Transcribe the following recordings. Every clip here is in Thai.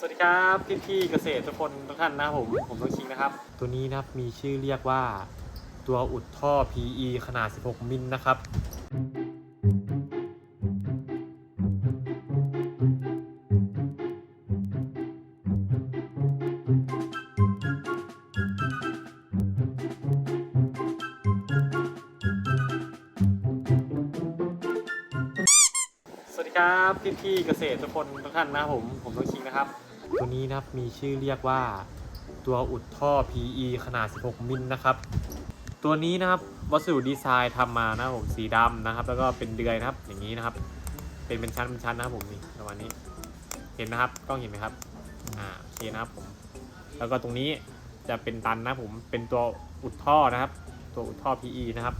สวัสดีครับพี่พี่เกษตรทุกคนทุกท่านนะครับผมผมต้องคิงนะครับ ตัวนี้นะครับมีชื่อเรียกว่าตัวอุดท่อ PE ขนาด 16 มิลนะครับสวัสดีครับพี่พี่เกษตรทุกคนทุกท่านนะผมผมต้องคิงนะครับ ตัวนี้นะครับมีชื่อเรียกว่าตัวอุดท่อ PE ขนาด 16 มิลนะครับ ตัวนี้นะครับวัสดุดีไซน์ทำมานะผมสีดำนะครับ แล้วก็เป็นเดือยนะครับอย่างนี้นะครับ เป็นเป็นชั้นเป็นชั้นนะครับผมนี่ประมาณนี้ เห็นนะครับกล้องเห็นไหมครับอ่าโอเคนะครับผม แล้วก็ตรงนี้จะเป็นตันนะผมเป็นตัวอุดท่อนะครับ ตัวอุดท่อ PE นะครับ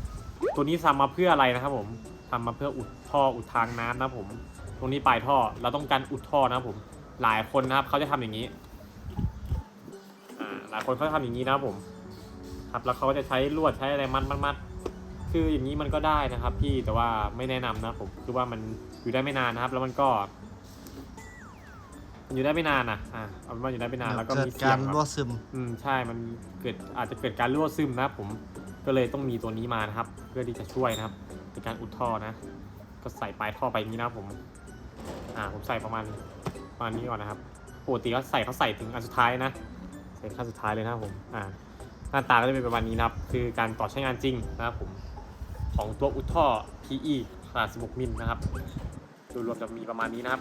ตัวนี้ทำมาเพื่ออะไรนะครับ ผมทำมาเพื่ออุดท่ออุดทางน้ำนะผม ตรงนี้ปลายท่อเราต้องการอุดท่อนะครับผม หลายคนนะครับเขาจะทำอย่างนี้อ่าหลายคนเขาจะทำอย่างนี้นะครับผม ครับแล้วเขาก็จะใช้ลวดใช้อะไรมัดมัดมัดคืออย่างนี้มันก็ได้นะครับ พี่แต่ว่าไม่แนะนำนะครับผมคือว่ามันอยู่ได้ไม่นานนะครับ แล้วมันก็มันอยู่ได้ไม่นานนะอ่าเอาเป็นว่าอยู่ได้ไม่นานแล้วก็เกิมีดเสีกายรงครับรั่วซึม อืมใช่มันเกิดอาจจะเกิดการรั่วซึมนะครับผมก็เลยต้องมีตัวนี้มานะครับ เพื่อที่จะช่วยนะครับในการอุดท่อนะ ก็ใส่ปลายท่อไปอย่างนี้นะครับผม อ่าผมใส่ประมาณ ประมาณนี้ก่อนนะครับปกติเขาใส่เขาใส่ถึงอันสุดท้ายนะใส่ขั้นสุดท้ายเลยนะครับผมอ่าหน้าตาก็จะเป็นประมาณนี้นะครับ คือการต่อใช้งานจริงนะครับผมของตัวอุดท่อ PE ขนาด 16 มิลนะครับโดยรวมจะมีประมาณนี้นะครับ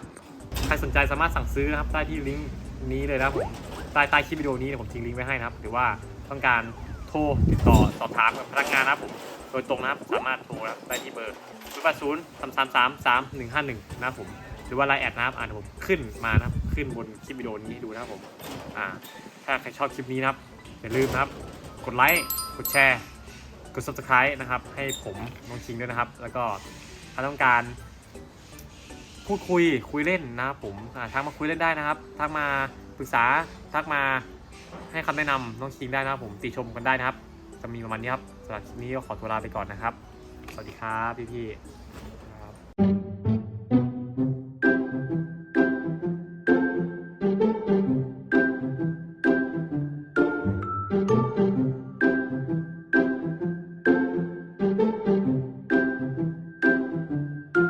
ใครสนใจสามารถสั่งซื้อนะครับได้ที่ลิงก์นี้เลยนะครับผมใต้ใต้คลิปวิดีโอนี้ผมทิ้งลิงก์ไว้ให้นะครับ หรือว่าต้องการโทรติดต่อสอบถามกับพนักงานนะครับผมโดยตรงนะครับสามารถโทรนะครับได้ที่เบอร์0 8 0 3 3 3 3 1 5 1 นะครับผม หรือว่าไลน์แอดนะครับอ่านผมขึ้นมานะครับขึ้นบนคลิปวิดีโอนี้ให้ดูนะครับผมอ่าถ้าใครชอบคลิปนี้นะครับอย่าลืมนะครับ กดไลค์กดแชร์ กด subscribe นะครับ ให้ผมน้องชิงด้วยนะครับ แล้วก็ถ้าต้องการ พูดคุยคุยเล่นนะครับผมอ่าทักมาคุยเล่นได้นะครับทักมาปรึกษาทักมาให้คำแนะนำน้องชิงได้นะครับผมติชมกันได้นะครับ จะมีประมาณนี้ครับสำหรับคลิปนี้ก็ขอตัวลาไปก่อนนะครับ สวัสดีครับพี่ๆ